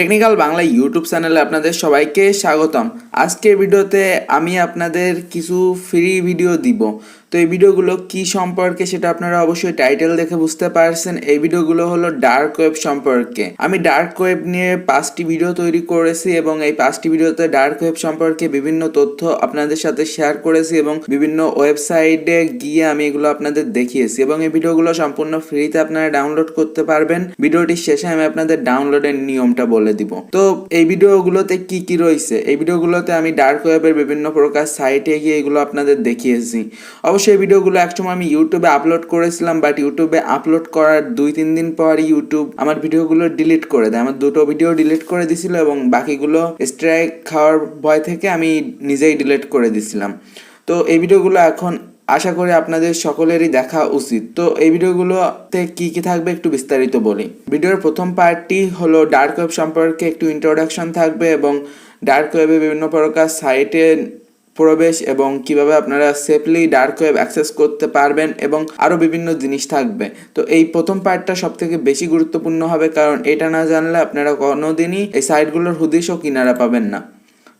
Technical Bangla YouTube চ্যানেলে আপনাদের সবাইকে স্বাগতম। আজকের ভিডিওতে আমি আপনাদের কিছু ফ্রি ভিডিও দিব। তো এই ভিডিওগুলো কি সম্পর্কে সেটা আপনারা অবশ্যই টাইটেল দেখে বুঝতে পারছেন। এই ভিডিওগুলো হলো ডার্ক ওয়েব সম্পর্কে। আমি ডার্ক ওয়েব নিয়ে পাঁচটি ভিডিও তৈরি করেছি এবং এই পাঁচটি ভিডিওতে ডার্ক ওয়েব সম্পর্কে বিভিন্ন তথ্য আপনাদের সাথে শেয়ার করেছি এবং বিভিন্ন ওয়েবসাইটে গিয়ে আমি এগুলো আপনাদের দেখিয়েছি এবং এই ভিডিওগুলো সম্পূর্ণ ফ্রিতে আপনারা ডাউনলোড করতে পারবেন। ভিডিওটির শেষে আমি আপনাদের ডাউনলোডের নিয়মটা বলে দিব। তো এই ভিডিওগুলোতে কি কি রয়েছে? এই ভিডিওগুলোতে আমি ডার্ক ওয়েবের বিভিন্ন প্রকার সাইটে গিয়ে এগুলো আপনাদের দেখিয়েছি। এই ভিডিওগুলো একসময় আমি ইউটিউবে আপলোড করেছিলাম বাট ইউটিউবে আপলোড করার দুই, তিন দিন পর ইউটিউব আমার ভিডিওগুলো ডিলিট করে দেয়। আমার দুটো ভিডিও ডিলিট করে দিছিল এবং বাকিগুলো স্ট্রাইক খাওয়ার ভয় থেকে আমি নিজেই ডিলিট করে দিছিলাম তো এই ভিডিওগুলো এখন আশা করি আপনাদের সকলেরই দেখা উচিত। তো এই ভিডিওগুলোতে কি কি থাকবে একটু বিস্তারিত বলি। ভিডিওর প্রথম পার্টটি হলো ডার্ক ওয়েব সম্পর্কে একটু ইন্ট্রোডাকশন থাকবে এবং ডার্ক ওয়েবে বিভিন্ন প্রকার সাইটে প্রবেশ এবং কীভাবে আপনারা সেফলি ডার্ক ওয়েব অ্যাক্সেস করতে পারবেন এবং আরও বিভিন্ন জিনিস থাকবে। তো এই প্রথম পার্টটা সব থেকে বেশি গুরুত্বপূর্ণ হবে কারণ এটা না জানলে আপনারা কোনোদিনই এই সাইটগুলোর হুদিশও কিনারা পাবেন না।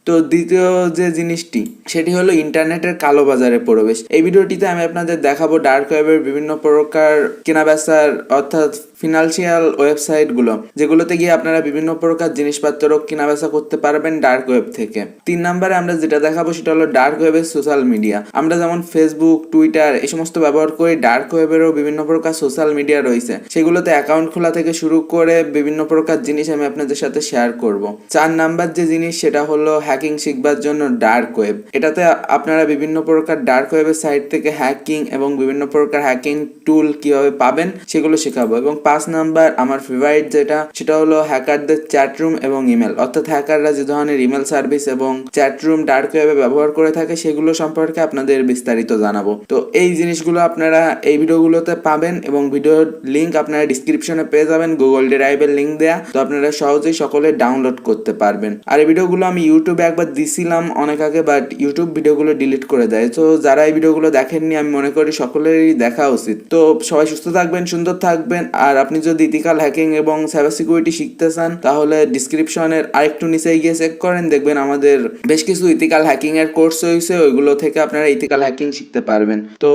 তো দ্বিতীয় যে জিনিসটি, সেটি হলো ইন্টারনেটের কালো বাজারে প্রবেশ। এই ভিডিওটিতে আমি আপনাদের দেখাবো ডার্ক ওয়েবের বিভিন্ন প্রকার কেনাবেচার অর্থাৎ ফিনান্সিয়াল ওয়েবসাইটগুলো যেগুলোতে গিয়ে আপনারা বিভিন্ন প্রকার জিনিসপত্র কেনাবেচা করতে পারবেন ডার্ক ওয়েব থেকে। তিন নম্বরে আমরা যেটা দেখাবো সেটা হলো ডার্ক ওয়েবের সোশ্যাল মিডিয়া আমরা যেমন ফেসবুক টুইটার এই সমস্ত ব্যবহার করি ডার্ক ওয়েবেরও বিভিন্ন প্রকার সোশ্যাল মিডিয়া রয়েছে। সেগুলোতে অ্যাকাউন্ট খোলা থেকে শুরু করে বিভিন্ন প্রকার জিনিস আমি আপনাদের সাথে শেয়ার করব। চার নাম্বার যে জিনিস সেটা হলো হ্যাকিং শিখবার জন্য ডার্ক ওয়েব এটাতে আপনারা বিভিন্ন প্রকার ডার্ক ওয়েবের সাইট থেকে হ্যাকিং এবং বিভিন্ন প্রকার হ্যাকিং টুল কীভাবে পাবেন সেগুলো শেখাবো এবং পাঁচ নাম্বার, আমার ফেভারিট যেটা, সেটা হলো হ্যাকারদের চ্যাটরুম এবং ইমেল অর্থাৎ হ্যাকাররা যে ধরনের ইমেল সার্ভিস এবং চ্যাটরুম ডার্ক ওয়েবে ব্যবহার করে থাকে, সেগুলো সম্পর্কে আপনাদের বিস্তারিত জানাব। তো এই জিনিসগুলো আপনারা এই ভিডিওগুলোতে পাবেন এবং ভিডিওর লিঙ্ক আপনারা ডিসক্রিপশনে পেয়ে যাবেন গুগল ড্রাইভের লিঙ্ক দেয়া। তো আপনারা সহজেই সকলে ডাউনলোড করতে পারবেন। আর এই ভিডিওগুলো আমি ইউটিউবে একবার দিছিলাম অনেক আগে বাট ইউটিউব ভিডিওগুলো ডিলিট করে দেয়। তো যারা এই ভিডিওগুলো দেখেননি, আমি মনে করি সকলেরই দেখা উচিত। তো সবাই সুস্থ থাকবেন, সুন্দর থাকবেন, আর আপনি যদি ইথিক্যাল হ্যাকিং এবং সাইবার সিকিউরিটি শিখতে চান, তাহলে ডিসক্রিপশনের আরেকটু নিচে গিয়ে চেক করেন, দেখবেন আমাদের বেশ কিছু ইথিক্যাল হ্যাকিং এর কোর্স হয়েছে ওইগুলো থেকে আপনারা ইথিক্যাল হ্যাকিং শিখতে পারবেন তো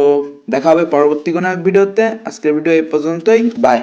দেখা হবে পরবর্তী কোনো ভিডিওতে আজকের ভিডিও এই পর্যন্তই বাই.